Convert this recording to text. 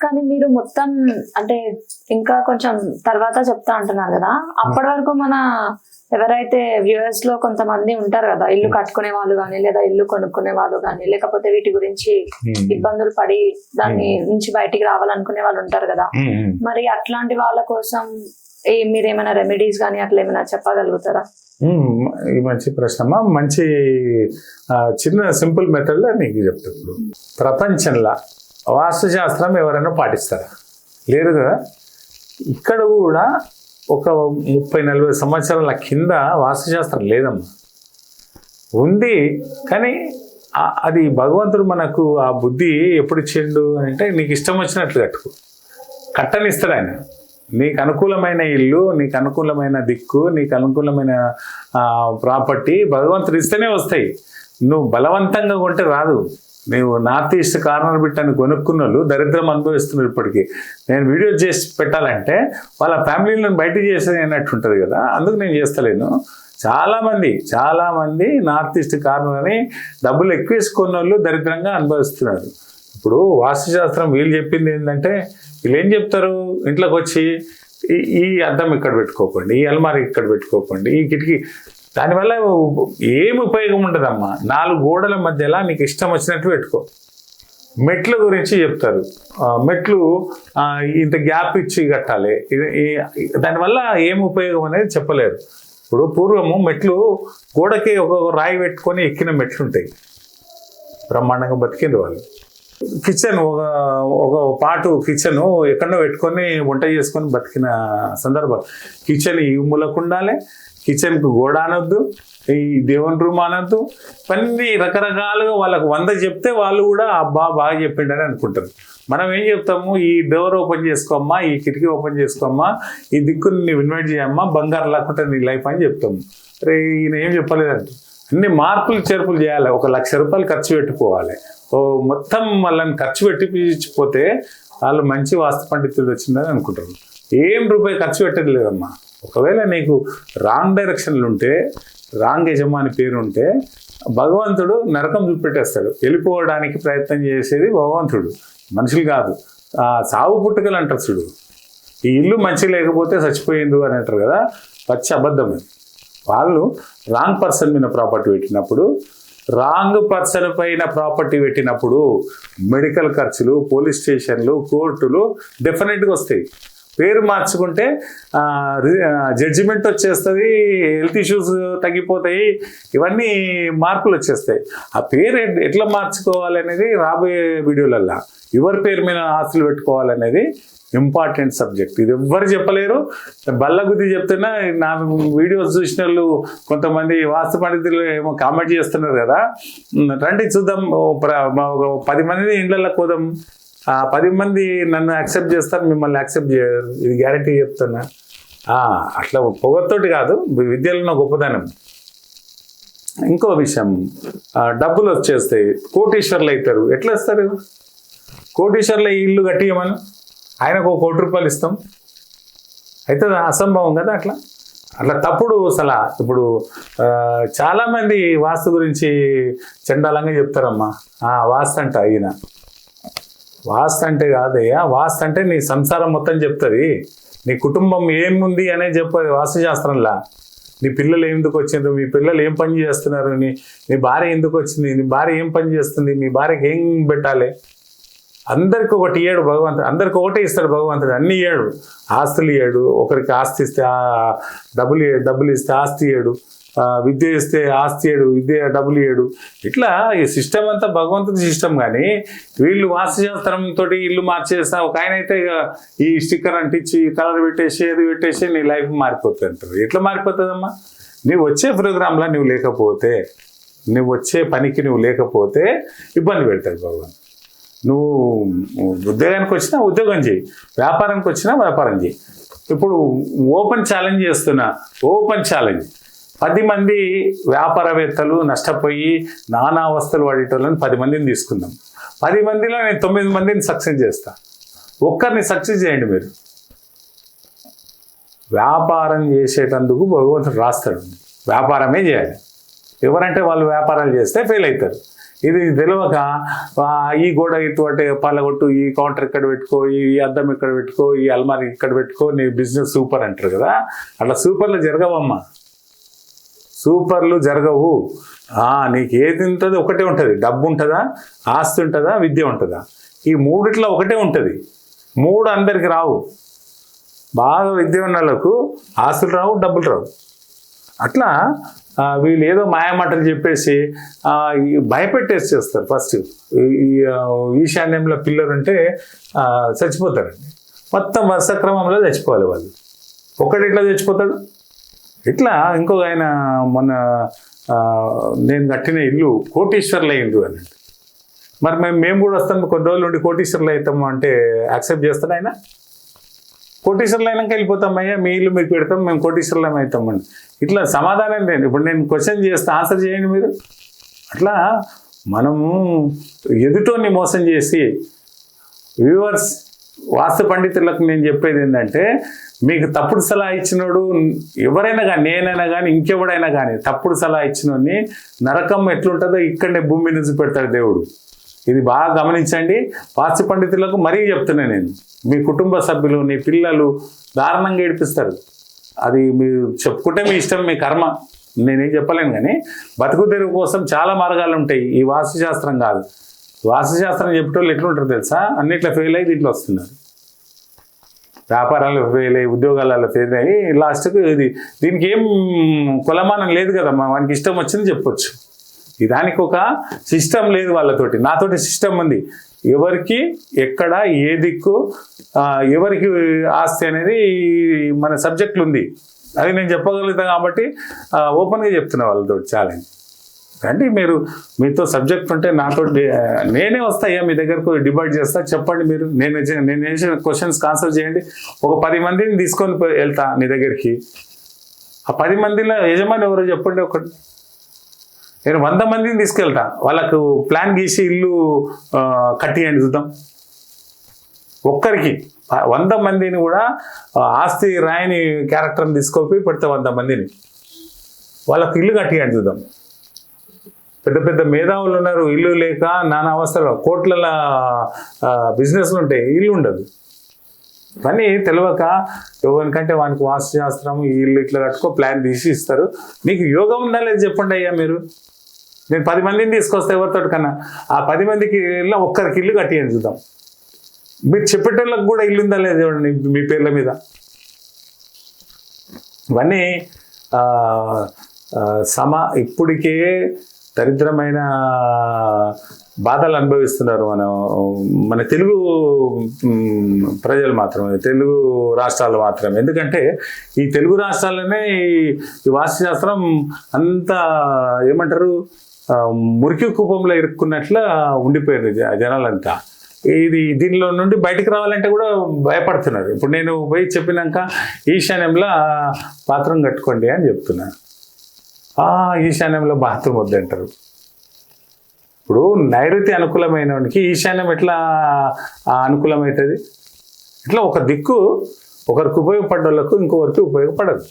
కానీ మీరు మొత్తం అంటే ఇంకా కొంచెం తర్వాత చెప్తా అంటున్నారు కదా. అప్పటి వరకు మన ఎవరైతే వ్యూయర్స్లో కొంతమంది ఉంటారు కదా ఇల్లు కట్టుకునే వాళ్ళు కానీ లేదా ఇల్లు కొనుక్కునే వాళ్ళు కానీ లేకపోతే వీటి గురించి ఇబ్బందులు పడి దాన్ని నుంచి బయటికి రావాలనుకునే వాళ్ళు ఉంటారు కదా. మరి అట్లాంటి వాళ్ళ కోసం ఏ మీరు ఏమైనా రెమెడీస్ కానీ అట్లా ఏమైనా చెప్పగలుగుతారా. ఈ మంచి ప్రశ్నమా? మంచి చిన్న సింపుల్ మెథడ్లో నీకు చెప్తా ఇప్పుడు ప్రపంచంలో వాస్తుశాస్త్రం ఎవరైనా పాటిస్తారా? లేరు కదా? ఇక్కడ కూడా ఒక ముప్పై నలభై సంవత్సరాల కింద వాస్తుశాస్త్రం లేదమ్మా. ఉంది కానీ అది భగవంతుడు మనకు ఆ బుద్ధి ఎప్పుడు ఇచ్చిండు అంటే నీకు ఇష్టం వచ్చినట్లు కట్టుకో. కట్టనిస్తాడు ఆయన. నీకు అనుకూలమైన ఇల్లు నీకు అనుకూలమైన దిక్కు నీకు అనుకూలమైన ప్రాపర్టీ భగవంతుడు ఇస్తేనే వస్తాయి. నువ్వు బలవంతంగా కొంటే రాదు. నువ్వు నార్త్ ఈస్ట్ కార్నర్ బిట్టని కొనుక్కున్న వాళ్ళు దరిద్రం అనుభవిస్తున్నారు ఇప్పటికీ. నేను వీడియో చేసి పెట్టాలంటే వాళ్ళ ఫ్యామిలీలను బయట చేసేది అన్నట్టు ఉంటుంది కదా అందుకు నేను చేస్తలేను. చాలామంది చాలామంది నార్త్ ఈస్ట్ కార్నర్ అని డబ్బులు ఎక్కువేసుకున్న వాళ్ళు దరిద్రంగా అనుభవిస్తున్నారు. ఇప్పుడు వాస్తుశాస్త్రం వీళ్ళు చెప్పింది ఏంటంటే వీళ్ళు ఏం చెప్తారు? ఇంట్లోకి వచ్చి ఈ ఈ అద్దం ఇక్కడ పెట్టుకోకండి ఈ అల్మారి ఇక్కడ పెట్టుకోకండి ఈ కిటికీ దానివల్ల ఏం ఉపయోగం ఉండదమ్మా. నాలుగు గోడల మధ్యలో నీకు ఇష్టం వచ్చినట్టు పెట్టుకో. మెట్ల గురించి చెప్తారు. మెట్లు ఇంత గ్యాప్ ఇచ్చి కట్టాలి. ఇది- దానివల్ల ఏం ఉపయోగం అనేది చెప్పలేరు. ఇప్పుడు పూర్వము మెట్లు గోడకి ఒక రాయి పెట్టుకొని ఎక్కిన మెట్లు ఉంటాయి బ్రహ్మాండంగా బతికింది వాళ్ళు. కిచెన్ ఒక ఒక పాటు కిచెన్ ఎక్కడో పెట్టుకొని వంట చేసుకొని బతికిన సందర్భాలు కిచెన్ ఈ మూలకు ఉండాలి కిచెన్కు గోడ అనొద్దు ఈ దేవుని రూమ్ అనొద్దు. అన్ని రకరకాలుగా వాళ్ళకు వంద చెప్తే వాళ్ళు కూడా అబ్బా బాగా చెప్పిండని అనుకుంటారు. మనం ఏం చెప్తాము? ఈ డోర్ ఓపెన్ చేసుకోమ్మా ఈ కిటికీ ఓపెన్ చేసుకోమ్మా ఈ దిక్కుని నువ్వు ఇన్వైట్ చేయమ్మా బంగారు లేకుండా నీ లైఫ్ అని చెప్తాము. రే ఈయన ఏం చెప్పలేదంటే. అన్ని మార్పులు చేర్పులు చేయాలి. ఒక లక్ష రూపాయలు ఖర్చు పెట్టుకోవాలి. ఓ మొత్తం వాళ్ళని ఖర్చు పెట్టిపోతే వాళ్ళు మంచి వాస్తు పండితులు వచ్చిందని అనుకుంటారు. ఏం రూపాయి ఖర్చు పెట్టేది లేదమ్మా. ఒకవేళ నీకు రాంగ్ డైరెక్షన్లు ఉంటే రాంగ్ యజమాని పేరు ఉంటే భగవంతుడు నరకం చూపెట్టేస్తాడు. వెళ్ళిపోవడానికి ప్రయత్నం చేసేది భగవంతుడు. మనుషులు కాదు. ఆ సావు పుట్టుకలు అంటారు చూడు. ఈ ఇల్లు మంచి లేకపోతే చచ్చిపోయింది అని అంటారు కదా. పచ్చి అబద్ధం అది. వాళ్ళు రాంగ్ పర్సన్ మీద ప్రాపర్టీ పెట్టినప్పుడు రాంగ్ పర్సన్ పైన ప్రాపర్టీ పెట్టినప్పుడు మెడికల్ ఖర్చులు పోలీస్ స్టేషన్లు కోర్టులు డెఫినెట్గా వస్తాయి. పేరు మార్చుకుంటే జడ్జిమెంట్ వచ్చేస్తుంది హెల్త్ ఇష్యూస్ తగ్గిపోతాయి ఇవన్నీ మార్పులు వచ్చేస్తాయి. ఆ పేరు ఎట్లా మార్చుకోవాలి అనేది రాబోయే వీడియోలల్లో. ఎవరి పేరు మీద ఆస్తులు పెట్టుకోవాలనేది ఇంపార్టెంట్ సబ్జెక్ట్ ఇది ఎవ్వరు చెప్పలేరు. బల్లగుద్ది చెప్తున్నా నా వీడియోస్ చూసిన వాళ్ళు కొంతమంది వాస్తు పండితులు ఏమో కామెంట్ చేస్తున్నారు కదా. రండి చూద్దాం ప్ర- మా ఒక పది మంది ఇండ్లలో పోదాం ఆ పది మంది నన్ను యాక్సెప్ట్ చేస్తారు మిమ్మల్ని యాక్సెప్ట్ చేయరు ఇది గ్యారంటీ చెప్తున్నా. అట్లా పొగతోటి కాదు విద్యలో గొప్పదనం. ఇంకో విషయం డబ్బులు వచ్చేస్తాయి కోటీశ్వర్లు అవుతారు ఎట్లా వస్తారు? కోటీశ్వర్ల ఇల్లు కట్టియమని? ఆయనకు ఒక కోటి రూపాయలు ఇస్తాం. అయితే అసంభవం కదా అట్లా? అట్లా తప్పుడు అసలు ఇప్పుడు చాలామంది వాస్తు గురించి చండాలంగా చెప్తారమ్మా. వాస్తు అంట ఈయన. వాస్తు అంటే కాదయ్యా వాస్తు అంటే నీ సంసారం మొత్తం చెప్తుంది. నీ కుటుంబం ఏముంది అనే చెప్పదు వాస్తుశాస్త్రంలా. నీ పిల్లలు ఎందుకు వచ్చిండ్రు? మీ పిల్లలు ఏం పని చేస్తున్నారు? నీ నీ భార్య ఎందుకు వచ్చింది? నీ భార్య ఏం పని చేస్తుంది? మీ భార్యకి ఏం పెట్టాలి? అందరికి ఒకటి ఇయ్యాడు భగవంతుడు అందరికి ఒకటే ఇస్తాడు భగవంతుడు. అన్ని ఇయ్యాడు ఆస్తులు ఇయ్యాడు ఒకరికి ఆస్తి ఇస్తే డబ్బులు డబ్బులు ఇస్తే ఆస్తి ఇయ్యాడు విద్య ఇస్తే ఆస్తి ఏడు విద్య డబ్బులు ఏడు. ఇట్లా ఈ సిస్టమ్ అంతా భగవంతుడి సిస్టమ్ కానీ వీళ్ళు వాస్తుశాస్త్రంతో ఇల్లు మార్చేస్తా ఒక ఆయన అయితే ఇక ఈ స్టిక్కర్ అంటించి కలర్ పెట్టేసి ఏది పెట్టేసి నీ లైఫ్ మారిపోతుంది అంటారు. ఎట్లా మారిపోతుందమ్మా? నీవు వచ్చే ప్రోగ్రాంలో నువ్వు లేకపోతే నువ్వు వచ్చే పనికి నువ్వు లేకపోతే ఇబ్బంది పెడతాడు భగవాన్. నువ్వు ఉద్యోగానికి వచ్చినా ఉద్యోగం చేయి. వ్యాపారానికి వచ్చినా వ్యాపారం చేయి. ఇప్పుడు ఓపెన్ ఛాలెంజ్ చేస్తున్నా ఓపెన్ ఛాలెంజ్. పది మంది వ్యాపారవేత్తలు నష్టపోయి నానా అవస్థలు పడేటోళ్ళని పది మందిని తీసుకుందాం. పది మందిలో నేను తొమ్మిది మందిని సక్సెస్ చేస్తా. ఒక్కరిని సక్సెస్ చేయండి మీరు. వ్యాపారం చేసేటందుకు భగవంతుడు రాస్తాడు. వ్యాపారమే చేయాలి. ఎవరంటే వాళ్ళు వ్యాపారాలు చేస్తే ఫెయిల్ అవుతారు. ఇది తెలియక ఈ గోడ ఇటువంటి పలగొట్టు ఈ కౌంటర్ ఇక్కడ పెట్టుకో ఈ అద్దం ఇక్కడ పెట్టుకో ఈ అల్మారి ఇక్కడ పెట్టుకో నీ బిజినెస్ సూపర్ అంటారు కదా. అట్లా సూపర్లు జరగవమ్మా. సూపర్లు జరగవు. నీకు ఏది ఉంటుంది ఒకటే ఉంటుంది. డబ్బు ఉంటుందా? ఆస్తి ఉంటుందా? విద్య ఉంటుందా? ఈ మూడిట్లో ఒకటే ఉంటుంది. మూడు అందరికి రావు. బాగా విద్య ఉన్న వాళ్ళకు ఆస్తులు రావు డబ్బులు రావు. అట్లా వీళ్ళు ఏదో మాయమాటలు చెప్పేసి భయపెట్టేసి చేస్తారు ఫస్ట్. ఈశాన్యంలో పిల్లలు అంటే చచ్చిపోతారండి. మొత్తం వరుస క్రమంలో చచ్చిపోవాలి వాళ్ళు. ఒకటి ఇట్లా చచ్చిపోతాడు? ఇట్లా ఇంకొక ఆయన మొన్న నేను కట్టిన ఇల్లు కోటీశ్వర్లు అయింది అని. మరి మేము మేము కూడా వస్తాము కొన్ని రోజులు ఉండి కోటీశ్వర్లు అవుతాము అంటే యాక్సెప్ట్ చేస్తాడు ఆయన? కోటీశ్వర్లు అయినాక వెళ్ళిపోతామయ్యా మీ ఇల్లు మీకు పెడతాం మేము కోటీశ్వర్లం అవుతామండి ఇట్లా సమాధానం లేదు ఇప్పుడు నేను క్వశ్చన్ చేస్తే ఆన్సర్ చేయండి మీరు. అట్లా మనము ఎదుటోని మోసం చేసి వ్యూవర్స్ వాస్తు పండితులకు నేను చెప్పేది ఏంటంటే మీకు తప్పుడు సలహా ఇచ్చినోడు ఎవరైనా కానీ నేనైనా కానీ ఇంకెవడైనా కానీ తప్పుడు సలహా ఇచ్చినోడిని నరకం ఎట్లుంటుందో ఇక్కడనే భూమి నుంచి పెడతాడు దేవుడు. ఇది బాగా గమనించండి. వాస్తు పండితులకు మరీ చెప్తున్నా నేను. మీ కుటుంబ సభ్యులు నీ పిల్లలు దారుణంగా ఏడిపిస్తారు. అది మీరు చెప్పుకుంటే మీ ఇష్టం మీ కర్మ. నేనేం చెప్పలేను కానీ బతుకు తెరువు కోసం చాలా మార్గాలు ఉంటాయి. ఈ వాస్తుశాస్త్రం కాదు. వాస్తుశాస్త్రం చెప్పేటోళ్ళు ఎట్లుంటారు తెలుసా? అన్నిట్లో ఫెయిల్ అయ్యి దీంట్లో వస్తున్నారు. వ్యాపారాలు ఫెయిల్ ఉద్యోగాలలో ఫెయిల్ అయ్యి లాస్ట్కు ఇది దీనికి ఏం కులమానం లేదు కదా మా వానికి ఇష్టం వచ్చింది చెప్పొచ్చు. దానికి ఒక సిస్టమ్ లేదు వాళ్ళతోటి. నాతోటి సిస్టమ్ ఉంది. ఎవరికి ఎక్కడ ఏ దిక్కు ఎవరికి ఆస్తి అనేది మన సబ్జెక్టులు ఉంది అది నేను చెప్పగలుగుతాను కాబట్టి ఓపెన్గా చెప్తున్నా వాళ్ళతో ఛాలెంజ్ రండి మీరు మీతో సబ్జెక్ట్ ఉంటే నాతో నేనే నేనే వస్తాయా మీ దగ్గరకు డిబేట్ చేస్తా చెప్పండి మీరు. నేను నేను వేసిన క్వశ్చన్స్ ఆన్సర్ చేయండి. ఒక పది మందిని తీసుకొని పోయి వెళ్తా నీ దగ్గరికి. ఆ పది మందిలో యజమాని ఎవరో చెప్పండి ఒకటి. నేను వంద మందిని తీసుకెళ్తా. వాళ్ళకు ప్లాన్ గీసి ఇల్లు కట్టియండి చూద్దాం. ఒక్కరికి. వంద మందిని కూడా ఆస్తి రాయని క్యారెక్టర్ని తీసుకొని పెడితే వంద మందిని. వాళ్ళకు ఇల్లు కట్టియండి చూద్దాం. పెద్ద పెద్ద మేధావులు ఉన్నారు ఇల్లు లేక నానా అవస్థలు. కోట్ల బిజినెస్లు ఉంటాయి ఇల్లు ఉండదు. కానీ తెలియక ఎవరికంటే వానికి వాస్తు శాస్త్రం ఇల్లు ఇట్లా కట్టుకో ప్లాన్ తీసి ఇస్తారు. నీకు యోగం ఉందా లేదు చెప్పండి అయ్యా మీరు? నేను పది మందిని తీసుకొస్తే ఎవరితో కన్నా. ఆ పది మందికి ఇల్లు ఒక్కరికి ఇల్లు కట్టియండి చూద్దాం. మీరు చెప్పేటోళ్ళకి కూడా ఇల్లు ఉందా లేదు చూడండి మీ పేర్ల మీద. ఇవన్నీ సమ ఇప్పటికే దరిద్రమైన బాధలు అనుభవిస్తున్నారు మనం మన తెలుగు ప్రజలు మాత్రమే తెలుగు రాష్ట్రాలు మాత్రమే ఎందుకంటే ఈ తెలుగు రాష్ట్రాల్లోనే ఈ- ఈ వాస్తుశాస్త్రం అంత ఏమంటారు మురికి కూపంలో ఇరుక్కున్నట్ల ఉండిపోయింది జ- జనాలంతా. ఇది దీనిలో నుండి బయటకు రావాలంటే కూడా భయపడుతున్నారు. ఇప్పుడు నేను పోయి చెప్పినాక ఈశాన్యంలో పాత్రం కట్టుకోండి అని చెప్తున్నాను ఈశాన్యంలో బాత్రూమ్ వద్దంటారు. ఇప్పుడు నైరుతి అనుకూలమైన వాడికి ఈశాన్యం ఎట్లా అనుకూలమవుతుంది ఇట్లా ఒక దిక్కు ఒకరికి ఉపయోగపడ్డ వాళ్ళకు ఇంకొకరికి ఉపయోగపడదు.